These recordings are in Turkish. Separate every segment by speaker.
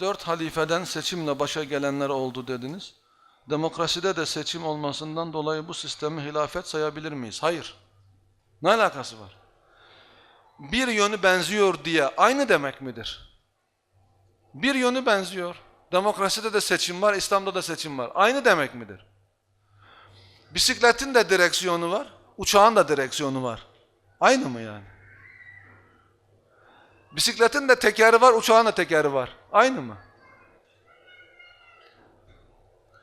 Speaker 1: Dört halifeden seçimle başa gelenler oldu dediniz. Demokraside de seçim olmasından dolayı bu sistemi hilafet sayabilir miyiz? Hayır. Ne alakası var? Bir yönü benziyor diye aynı demek midir? Bir yönü benziyor. Demokraside de seçim var, İslam'da da seçim var. Aynı demek midir? Bisikletin de direksiyonu var, uçağın da direksiyonu var. Aynı mı yani? Bisikletin de tekeri var, uçağın da tekeri var. Aynı mı?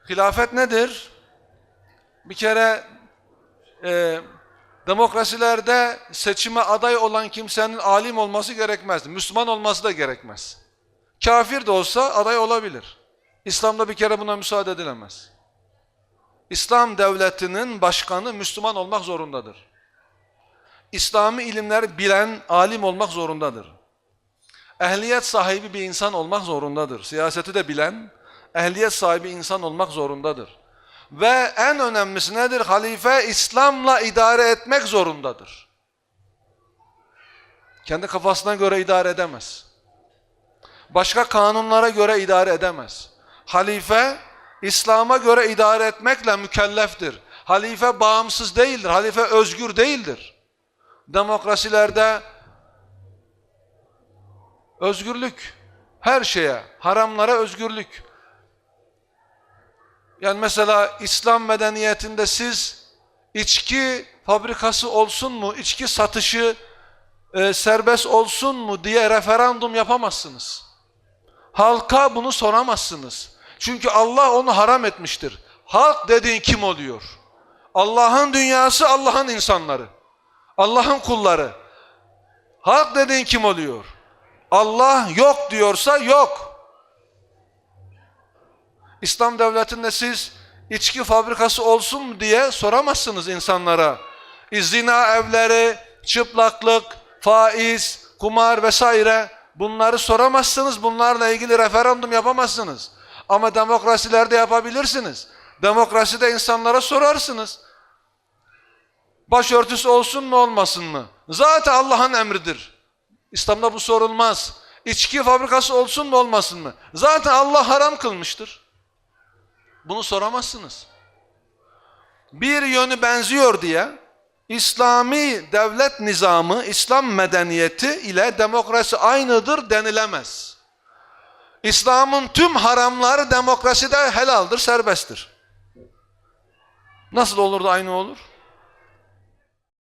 Speaker 1: Hilafet nedir? Bir kere e, demokrasilerde seçime aday olan kimsenin alim olması gerekmez. Müslüman olması da gerekmez. Kafir de olsa aday olabilir. İslam'da bir kere buna müsaade edilemez. İslam devletinin başkanı Müslüman olmak zorundadır. İslami ilimleri bilen alim olmak zorundadır. Ehliyet sahibi bir insan olmak zorundadır. Siyaseti de bilen, ehliyet sahibi insan olmak zorundadır. Ve en önemlisi nedir? Halife İslam'la idare etmek zorundadır. Kendi kafasına göre idare edemez. Başka kanunlara göre idare edemez. Halife İslam'a göre idare etmekle mükelleftir. Halife bağımsız değildir. Halife özgür değildir. Demokrasilerde özgürlük her şeye, haramlara özgürlük. Yani mesela İslam medeniyetinde siz içki fabrikası olsun mu, içki satışı e, serbest olsun mu diye referandum yapamazsınız. Halka bunu soramazsınız. Çünkü Allah onu haram etmiştir. Halk dediğin kim oluyor? Allah'ın dünyası, Allah'ın insanları. Allah'ın kulları. Halk dediğin kim oluyor? Allah yok diyorsa yok. İslam devletinde siz içki fabrikası olsun diye soramazsınız insanlara. İzina evleri, çıplaklık, faiz, kumar vesaire bunları soramazsınız. Bunlarla ilgili referandum yapamazsınız. Ama demokrasilerde yapabilirsiniz. Demokraside insanlara sorarsınız. Başörtüsü olsun mu olmasın mı? Zaten Allah'ın emridir. İslam'da bu sorulmaz. İçki fabrikası olsun mu olmasın mı? Zaten Allah haram kılmıştır. Bunu soramazsınız. Bir yönü benziyor diye İslami devlet nizamı, İslam medeniyeti ile demokrasi aynıdır denilemez. İslam'ın tüm haramları demokraside helaldir, serbesttir. Nasıl olur da aynı olur?